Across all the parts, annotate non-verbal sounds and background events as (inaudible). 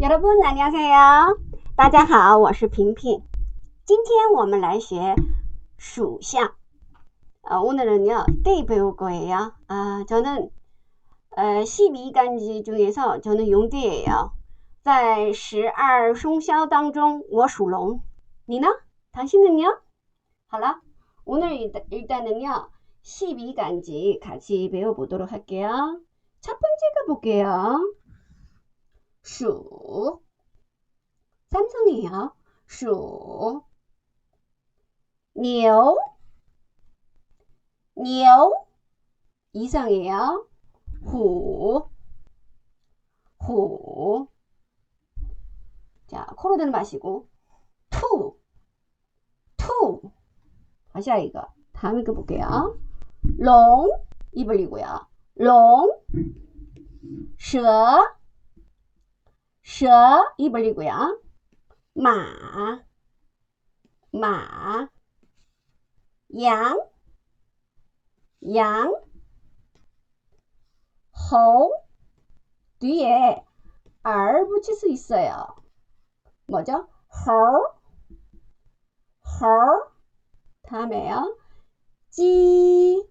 여러분 안녕하세요. 大家好，我是平平。今天我们来学属相。 어, 오늘은요, 때 배울 거예요. 아, 저는 어, 12간지 중에서 저는 용띠예요. 在十二生肖当中我属龙. 니나? 당신은요? 好了, 오늘 일단, 일단은요, 12간지 같이 배워보도록 할게요. 첫 번째가 볼게요. 슈 삼성이에요. 슈 니오 니오 이상해요. 호 호. 자, 코로 되는 마시고. 투. 투. 다시 아 이거. 다음에 그 볼게요. 롱. 입을 리고요. 롱. 셔. 蛇,입 벌리고요. 마, 마, 양, 양, 호 뒤에 R 붙일 수 있어요. 뭐죠? 호, 호 다음에요. 찌,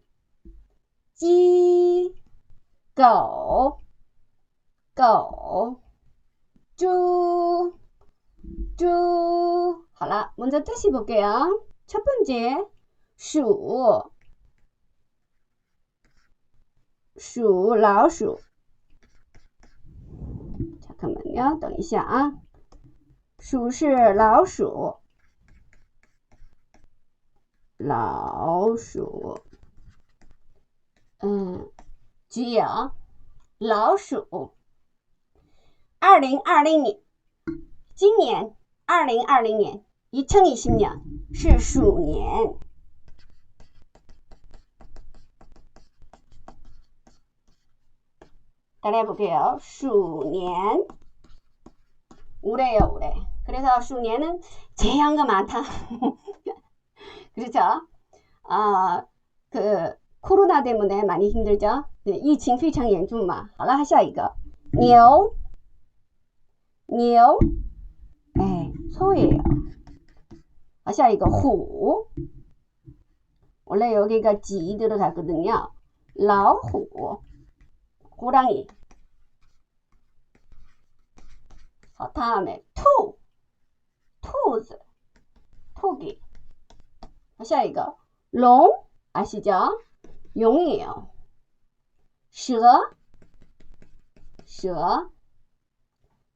찌, 고, 고, 쭈, 쭈. 好了, 먼저 다시 볼게요. 첫 번째, 鼠鼠老鼠 잠깐만요. 等一下啊.鼠是老鼠老鼠嗯只有老鼠 二零二零年今年二零二零年2020년是鼠年 따라해볼게요.鼠年 올해요 올해. 그래서鼠年은 제한가 많다. (laughs) 그렇죠? 아, 그 코로나 때문에 많이 힘들죠? 疫情非常严重嘛。好了，下一个牛 牛 에, 소예요. 아, 下一个虎 원래 여기가 지 들어가거든요. 老虎 호랑이. 자, 다음에 투, 투즈, 토기. 다시 이거 롱 아시죠? 용이에요. 蛇, 蛇,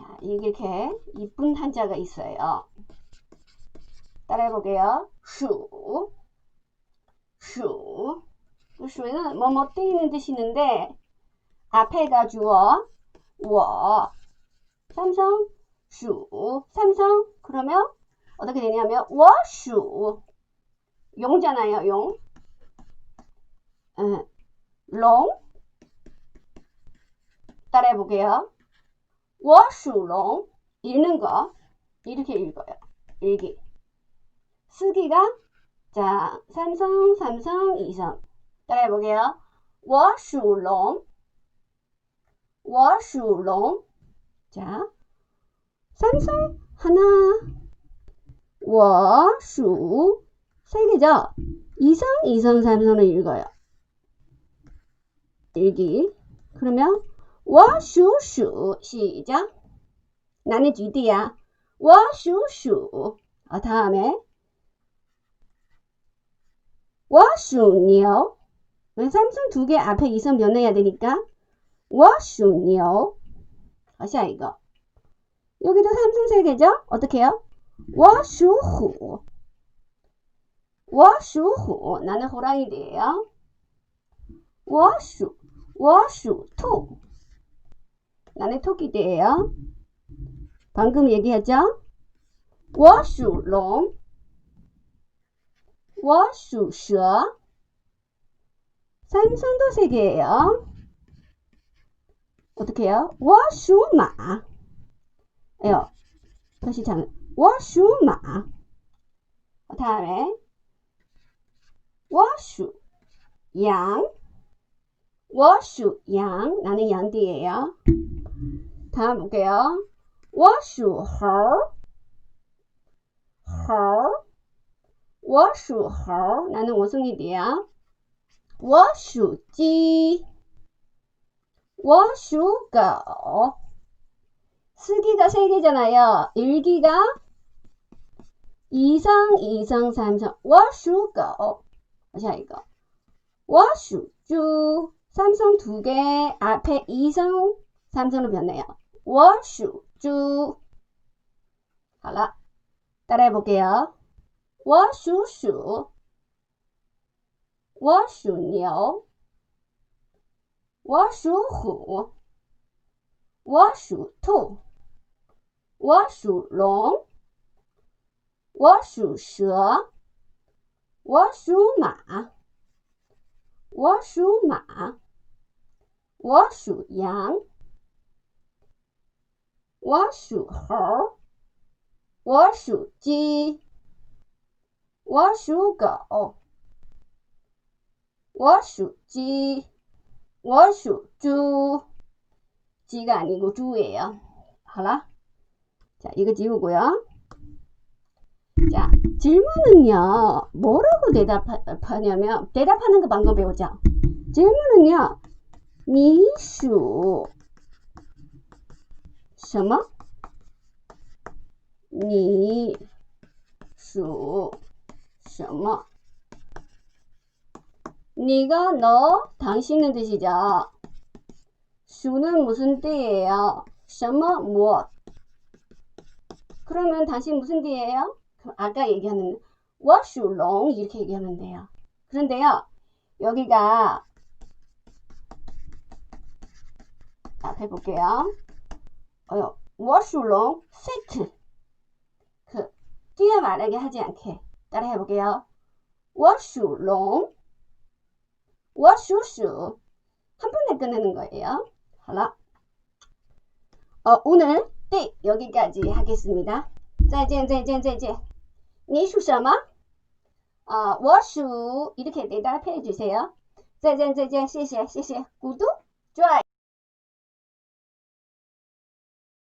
자, 이렇게 이쁜 한자가 있어요. 따라해 볼게요. 슈, 슈. 슈는 뭐, 뭐 때리는 뜻이 있는데 앞에가 주어, 워. 삼성, 슈. 삼성, 그러면 어떻게 되냐면, 워, 슈. 용잖아요, 용. 응. 롱. 따라해 볼게요. 워슈롱 읽는 거 이렇게 읽어요. 일기 쓰기가 자 삼성 삼성 이성 따라해 보게요. 워슈롱 워슈롱 자 삼성 하나 워슈 세 개죠. 이성 이성 삼성을 읽어요. 일기 그러면 워슈슈 시작. 나는 뒤디야. 워슈슈. 아, 어, 다음에 워슈니요. 삼성 두 개 앞에 이선 변해야 되니까 워슈니요. 다시 아, 이거. 여기도 삼성 세 개죠? 어떻게 해요? 워슈후. 워슈후. 나는 호랑이래요. 워슈, 워슈, 투. 나는 토끼대예요. 방금 얘기했죠? 我属龙,我属蛇. 삼성도 세 개예요. 어떻게 해요? 我属马. 에요. 다시 장, 我属马. 다음에 我属羊. 워슈 양 나는 양띠예요. 다음 볼게요. 워슈 허 허. 워슈 허 나는 오승일이야. 워슈 지 워슈 거 쓰기가 세 개잖아요. 일기가 이상 이상 삼상 워슈 거 어, 다시 이거 워슈 주 삼성 두 개, 앞에 이성, 삼성으로 변해요. 我属猪. 好了, 따라해 볼게요. 我属鼠,我属牛,我属虎,我属兔,我属龙,我属蛇,我属马, 我属马我属羊我属猴我属鸡我属狗我属鸡我属猪鸡蛋你个猪尾啊好了下一个鸡肉龟啊 자, 질문은요. 뭐라고 대답하냐면 대답하는 거 방금 배우죠. 질문은요. 你属 什么?你属什么? 네가 너 당신은 뜻이죠. 수는 무슨 띠예요? 什么 무엇? 그러면 당신 무슨 띠예요? 그럼 아까 얘기하는 what you long 이렇게 얘기하면 돼요. 그런데요, 여기가 앞에 볼게요. 어, what you long sit. 그 뛰어 말하게 하지 않게 따라 해볼게요. what you long, what you shoe. 한 번에 끝내는 거예요. 하나. 어, 오늘 네, 여기까지 하겠습니다. 자, 이제, 이제, 이제, 이제, 이제. 你属什么? 어, 我属 이렇게 대답해 주세요. 再见再见谢谢谢谢 구독 좋아요